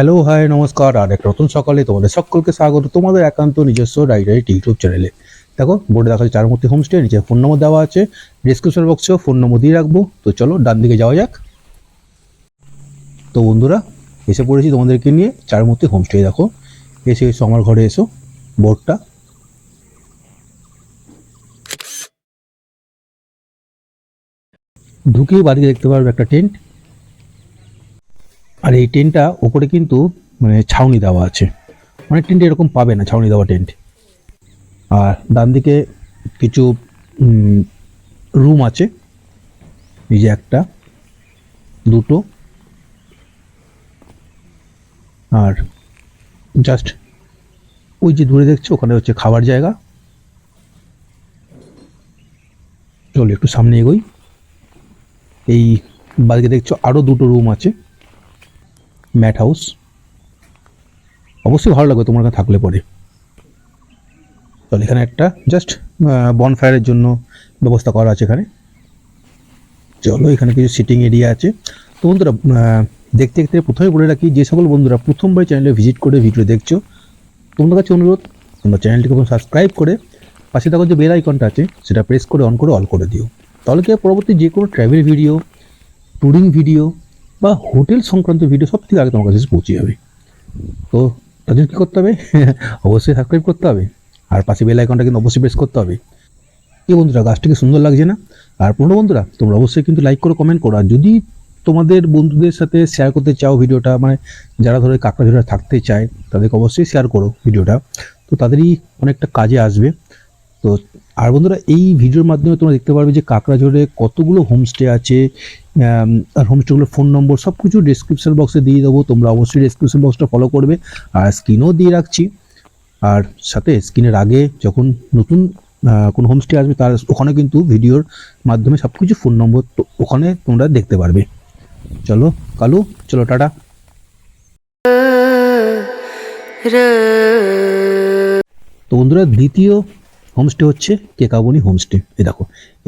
Hello hi নমস্কার, আর এক নতুন সকালে তোমাদের সকলকে স্বাগত তোমাদের একান্ত নিজস্ব রাইড ইউটিউব চ্যানেলে। দেখো, বোর্ডে দেখা যাচ্ছে চারমূর্তি হোমস্টে, নিচে ফোন নম্বর দেওয়া আছে। ডিসক্রিপশন বক্সেও ফোন নম্বর দিয়ে রাখব। তো চলো, ডান দিকে যাওয়া যাক। তো বন্ধুরা, এসে পড়েছি তোমাদেরকে নিয়ে চারমূর্তি হোমস্টে, দেখো। এসে এসো, আমার ঘরে এসো, বোর্ডটা। ঢুকেই বাড়িতে দেখতে পারবে একটা টেন্ট। আর এই টেন্টটা ওপরে কিন্তু মানে ছাউনি দেওয়া আছে। অনেক টেন্টে এরকম পাবে না, ছাউনি দেওয়া টেন্ট। আর ডান দিকে কিছু রুম আছে। এই যে একটা, দুটো। আর জাস্ট ওই যে দূরে দেখছ, ওখানে হচ্ছে খাবার জায়গা। চলো একটু সামনে এগোই। এই বাড়িতে দেখছ আরও দুটো রুম আছে। Mud house. অবশ্যই ভালো লাগবে তোমার কাছে থাকলে পরে। চল, এখানে একটা জাস্ট বনফায়ারের জন্য ব্যবস্থা করা আছে এখানে। চলো, এখানে কিছু সিটিং এরিয়া আছে। তো বন্ধুরা দেখতে দেখতে প্রথমে বলে রাখি, যে সকল বন্ধুরা প্রথমবার চ্যানেলে ভিজিট করে ভিডিও দেখছ, তোমাদের কাছে অনুরোধ, তোমরা চ্যানেলটিকে সাবস্ক্রাইব করে পাশে থাকা যে বেল আইকনটা আছে, সেটা প্রেস করে অন করে অল করে দিও। তাহলে কি পরবর্তী যে কোনো ট্রাভেল ভিডিও ট্যুরিং ভিডিও বা হোটেল সংক্রান্ত ভিডিও সব থেকে আগে তোমার কাছে পৌঁছে যাবে। তো তাদের কী করতে হবে? অবশ্যই সাবস্ক্রাইব করতে হবে। আর পাশে বেল আইকনটা কিন্তু অবশ্যই প্রেস করতে হবে। এই বন্ধুরা, গাছটাকে সুন্দর লাগছে না? আর পুরনো বন্ধুরা, তোমরা অবশ্যই কিন্তু লাইক করো কমেন্ট করো। আর যদি তোমাদের বন্ধুদের সাথে শেয়ার করতে চাও ভিডিওটা মানে যারা ধরো কাঁকড়া ঝোড়া থাকতে চায়, তাদেরকে অবশ্যই শেয়ার করো ভিডিওটা তো তাদেরই অনেকটা কাজে আসবে। তো আর বন্ধুরা, এই ভিডিওর মাধ্যমে তোমরা দেখতে পারবে যে কাঁকড়াঝোড়ে কতগুলো হোমস্টে আছে আর হোমস্টেগুলোর ফোন নম্বর সব কিছু ডিসক্রিপশন বক্সে দিয়ে দেবো। তোমরা অবশ্যই ডিসক্রিপশন বক্সটা ফলো করবে, আর স্ক্রিনও দিয়ে রাখছি। আর সাথে স্ক্রিনের আগে যখন নতুন কোনো হোমস্টে আসবে, তার ওখানে কিন্তু ভিডিওর মাধ্যমে সব কিছু ফোন নম্বর তো ওখানে তোমরা দেখতে পারবে। চলো, কালু, চলো, টাটা। তো বন্ধুরা, দ্বিতীয় হোমস্টে হচ্ছে কেকাবনি হোমস্টে এই দেখো,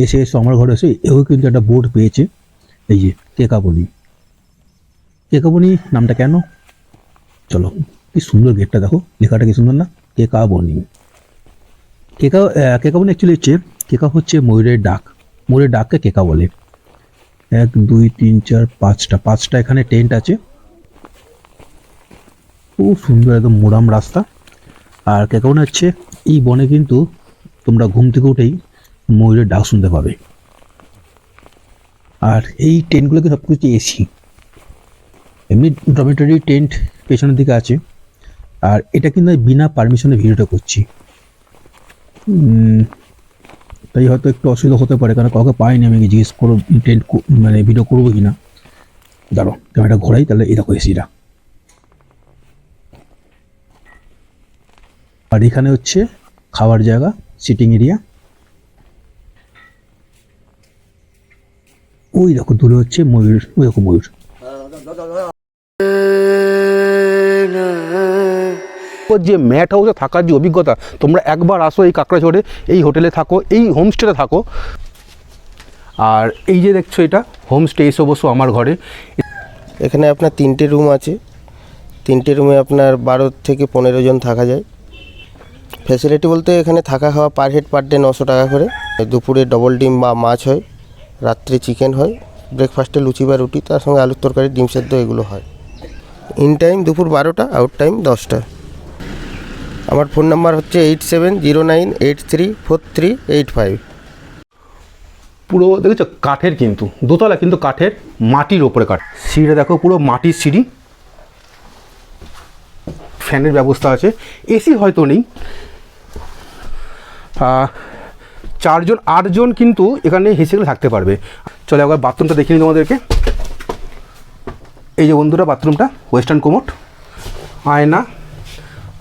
এসে এসে আমার ঘরে এসে এও কিন্তু একটা বোর্ড পেয়েছে। এই যে কেকাবনি। কেকাবনি নামটা কেন? চলো, কি সুন্দর গেটটা দেখো, লেখাটা কি সুন্দর না? কেকাবনি। কেকা কেকাবনি অ্যাকচুয়ালি হচ্ছে, কেকা হচ্ছে ময়ূরের ডাক। ময়ূরের ডাককে কেকা বলে। এক, দুই, তিন, চার, পাঁচটা। পাঁচটা এখানে টেন্ট আছে। খুব সুন্দর একদম মোরাম রাস্তা। আর কেকাবনি হচ্ছে, এই বনে কিন্তু তোমরা ঘুম থেকে উঠেই ময়ূরের ডাক শুনতে পাবে। আর এই টেন্টগুলোকে সব কিছু এসি। এমনি ডরমেটরি টেন্ট পেছনের দিকে আছে। আর এটা কিন্তু বিনা পারমিশনে ভিডিওটা করছি। তাই হয়তো একটু অসুবিধা হতে পারে, কারণ কাউকে পাইনি আমি জিজ্ঞেস করো টেন্ট মানে ভিডিও করব কি না দাঁড়ো ক্যামেরাটা ঘোরাই, তাহলে দেখো এসিটা। আর এখানে হচ্ছে খাওয়ার জায়গা। সিটিং এরিয়া ওই দেখো দূরে হচ্ছে ময়ূর ওই দেখো ময়ূর। ওর যে ম্যাট হাউসে থাকার যে অভিজ্ঞতা তোমরা একবার আসো এই কাঁকড়াঝোড়ে এই হোটেলে থাকো এই হোমস্টেতে থাকো। আর এই যে দেখছ এটা হোমস্টে এসে বসো আমার ঘরে। এখানে আপনার তিনটে রুম আছে। তিনটে রুমে আপনার বারো থেকে পনেরো জন থাকা যায়। ফ্যাসিলিটি বলতে এখানে থাকা খাওয়া পার হেড পার ডে নশো টাকা করে। দুপুরে ডবল ডিম বা মাছ হয়, রাত্রে চিকেন হয় ব্রেকফাস্টে লুচি বা রুটি, তার সঙ্গে আলুর তরকারি, ডিম সেদ্ধ এগুলো হয়। ইন টাইম দুপুর বারোটা আউট টাইম দশটা। আমার ফোন নাম্বার হচ্ছে eight seven zero nine eight three four three eight five পুরো দেখেছ, কাঠের কিন্তু, দোতলা কিন্তু কাঠের মাটির ওপরে কাঠ। সিঁড়িটা দেখো, পুরো মাটির সিঁড়ি। ফ্যানের ব্যবস্থা আছে, এসি হয়তো নেই। চারজন, আটজন কিন্তু এখানে হেসে গেলে থাকতে পারবে। চলে একবার বাথরুমটা দেখিনি তোমাদেরকে। এই যে বন্ধুরা, বাথরুমটা, ওয়েস্টার্ন কোমোট, আয়না।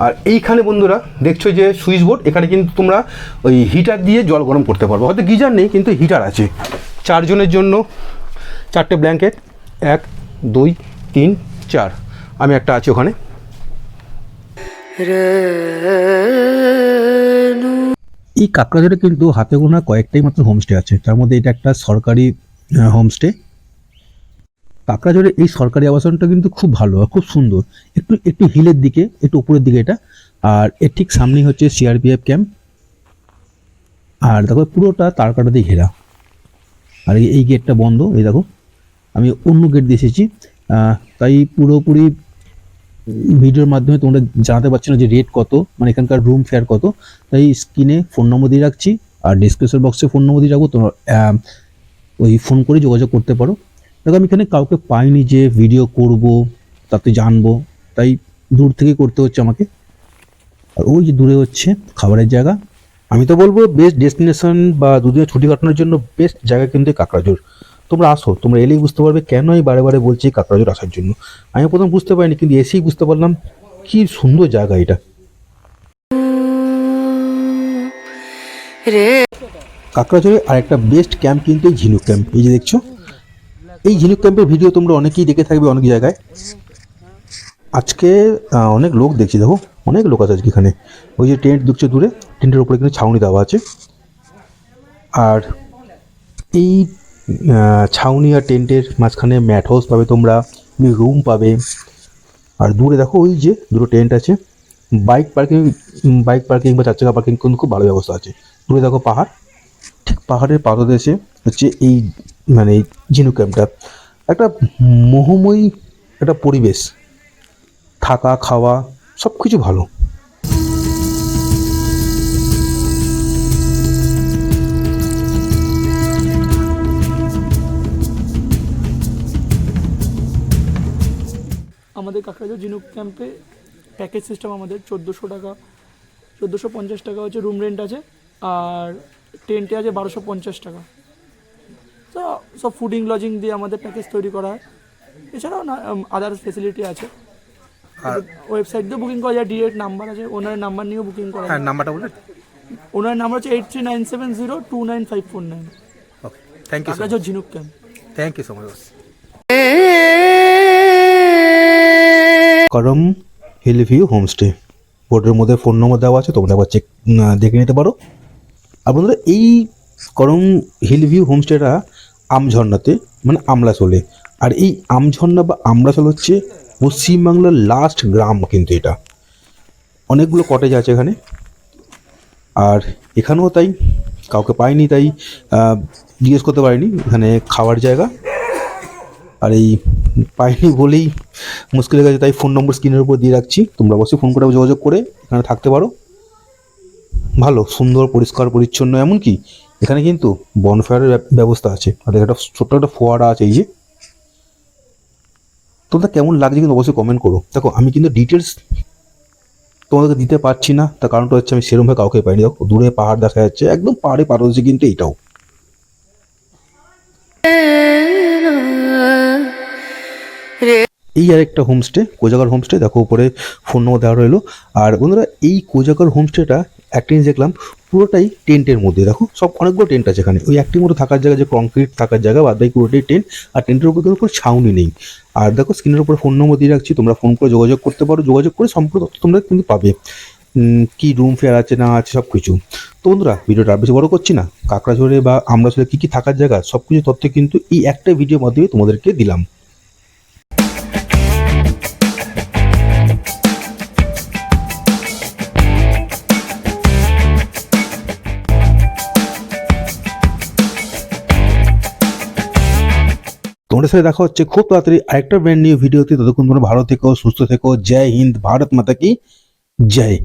আর এইখানে বন্ধুরা, দেখছ যে সুইচ বোর্ড, এখানে কিন্তু তোমরা ওই হিটার দিয়ে জল গরম করতে পারবে। হয়তো গিজার নেই, কিন্তু হিটার আছে। চারজনের জন্য চারটে ব্ল্যাঙ্কেট, এক, দুই, তিন, চার। আমি একটা আছি ওখানে। এই কাঁকড়াঝোড়ে কিন্তু হাতে গোনা কয়েকটাই মাত্র হোমস্টে আছে। তার মধ্যে এটা একটা সরকারি হোমস্টে কাকড়াঝোড়ের এই সরকারি আবাসনটা কিন্তু খুব ভালো আর খুব সুন্দর। একটু একটু হিলের দিকে, একটু উপরের দিকে এটা। আর এর ঠিক সামনেই হচ্ছে সিআরপিএফ ক্যাম্প আর দেখো পুরোটা তারকাটা দিয়ে ঘেরা। আর এই গেটটা বন্ধ, এই দেখো। আমি অন্য গেট দিয়ে এসেছি। তাই পুরোপুরি ভিডিওর মাধ্যমে তোমরা জানাতে পারছ না যে রেট কত মানে এখানকার রুম ফেয়ার কত। তাই স্ক্রিনে ফোন নম্বর দিয়ে রাখছি, আর ডিসক্রিপশন বক্সে ফোন নম্বর দিয়ে রাখব, তোমরা ওই ফোন করে যোগাযোগ করতে পারো। দেখো, আমি এখানে কাউকে পাইনি যে ভিডিও করব, তাতে জানব, তাই দূর থেকে করতে হচ্ছে আমাকে। আর ওই যে দূরে হচ্ছে খাবারের জায়গা। আমি তো বলব বেস্ট ডেস্টিনেশন বা দুদিনের ছুটি কাটানোর জন্য বেস্ট জায়গা কিন্তু কাকড়াঝোড় তোমরা আসো তোমরা এলেই বুঝতে পারবে কেন আমি বারে বারে বলছি কাকড়াঝোড় আসার জন্য। আমি প্রথম বুঝতে পারিনি কিন্তু এসেই বুঝতে পারলাম কি সুন্দর জায়গা এটা। কাকড়াঝোড়ে আর একটা বেস্ট ক্যাম্প কিন্তু এই ঝিনুক ক্যাম্প এই যে দেখছ? এই ঝিনুক ক্যাম্পের ভিডিও তোমরা অনেকেই দেখে থাকবে অনেক জায়গায়। আজকে অনেক লোক দেখছি দেখো অনেক লোক আছে আজকে এখানে। ওই যে টেন্ট দেখছ দূরে টেন্টের উপরে কিন্তু ছাউনি দেওয়া আছে। আর এই ছাউনি আর টেন্টের মাঝখানে ম্যাট হাউস পাবে তোমরা রুম পাবে। আর দূরে দেখো, ওই যে দুটো টেন্ট আছে। বাইক পার্কিং বাইক পার্কিং বা চার চাকা পার্কিং কিন্তু খুব ভালো ব্যবস্থা আছে। দূরে দেখো পাহাড়, ঠিক পাহাড়ের পাদদেশে হচ্ছে এই মানে এই ঝিনুক ক্যাম্পটা। একটা মোহময়ী একটা পরিবেশ, থাকা, খাওয়া সব কিছু ভালো। আমাদের কাকরাঝোড় জিনুক ক্যাম্পে প্যাকেজ সিস্টেম আমাদের চোদ্দোশো টাকা চোদ্দোশো পঞ্চাশ টাকা হচ্ছে রুম রেন্ট আছে আর টেন্টে আছে বারোশো পঞ্চাশ টাকা। তো সব ফুডিং লজিং দিয়ে আমাদের প্যাকেজ তৈরি করা হয়। এছাড়াও না আদার্স ফেসিলিটি আছে। ওয়েবসাইট দিয়ে বুকিং করা যায় ডিরেক্ট নাম্বার আছে ওনার নাম্বার নিয়েও বুকিং করা যায়। নাম্বারটা বলবেন ওনার নাম্বার হচ্ছে eight three nine seven zero two nine five four nine okay thank Kakrajhor Jhinuk camp thank you so much Karam hill view homestay বোর্ডের মধ্যে ফোন নম্বর দেওয়া আছে, তোমরা একবার চেক দেখে নিতে পারো। আর বন্ধুরা, এই করম হিল ভিউ হোমস্টেটা আমঝর্ণাতে মানে আমলাচলে আর এই আমঝর্ণা বা আমলাচল হচ্ছে পশ্চিমবাংলার লাস্ট গ্রাম কিন্তু এটা। অনেকগুলো কটেজ আছে এখানে। আর এখানেও তাই, কাউকে পাইনি তাই জিজ্ঞেস করতে পারিনি। এখানে খাওয়ার জায়গা। আর এই পাইনি বলেই মুশকিল হয়ে গেছে তাই ফোন নম্বর স্ক্রিনের উপর দিয়ে রাখছি। তোমরা অবশ্যই ফোন করে যোগাযোগ করে এখানে থাকতে পারো। ভালো, সুন্দর, পরিষ্কার, পরিচ্ছন্ন, এমনকি এখানে কিন্তু বনফায়ারের ব্যবস্থা আছে। আর একটা ছোট্ট একটা ফোয়ারা আছে এই যে। তোমরা কেমন লাগছে কিন্তু অবশ্যই কমেন্ট করো। দেখো, আমি কিন্তু ডিটেলস তোমাদেরকে দিতে পারছি না। তার কারণটা হচ্ছে আমি সেরমভাবে কাউকে পাইনি। দেখো, দূরে পাহাড় দেখা যাচ্ছে, একদম পাহাড়ে পার হচ্ছে কিন্তু এইটাও এই আর একটা হোমস্টে কোজাগর হোমস্টে দেখো উপরে ফোন নম্বর দেওয়া রইল। আর বন্ধুরা, এই কোজাগর হোমস্টেটা একটা জিনিস দেখলাম, পুরোটাই টেন্টের মধ্যে। দেখো, সব অনেকগুলো টেন্ট আছে এখানে। ওই একটি মতো থাকার জায়গা যে কংক্রিট থাকার জায়গা, বাদ বাকি পুরোটাই টেন্ট। আর টেন্টের উপর কোনো ছাউনি নেই। আর দেখো স্ক্রিনের উপর ফোন নম্বর দিয়ে রাখছি। তোমরা ফোন করে যোগাযোগ করতে পারো। যোগাযোগ করে সম্পূর্ণ তথ্য তোমরা কিন্তু পাবে। কি রুম ফেয়ার আছে, না আছে সব কিছু তো বন্ধুরা, ভিডিওটা বেশি বড় করছি না। কাকড়াঝোড়ে বা আমরা কী কী থাকার জায়গা সব কিছু তথ্য কিন্তু এই একটা ভিডিওর মাধ্যমে তোমাদেরকে দিলাম। তোমাদের সাথে দেখা হচ্ছে। খুব তাড়াতাড়ি আরেকটা ব্র্যান্ড নিউ ভিডিওতে। ততক্ষণ ভালো থেকো, সুস্থ থেকো। জয় হিন্দ, ভারত মাতা কি? জয়।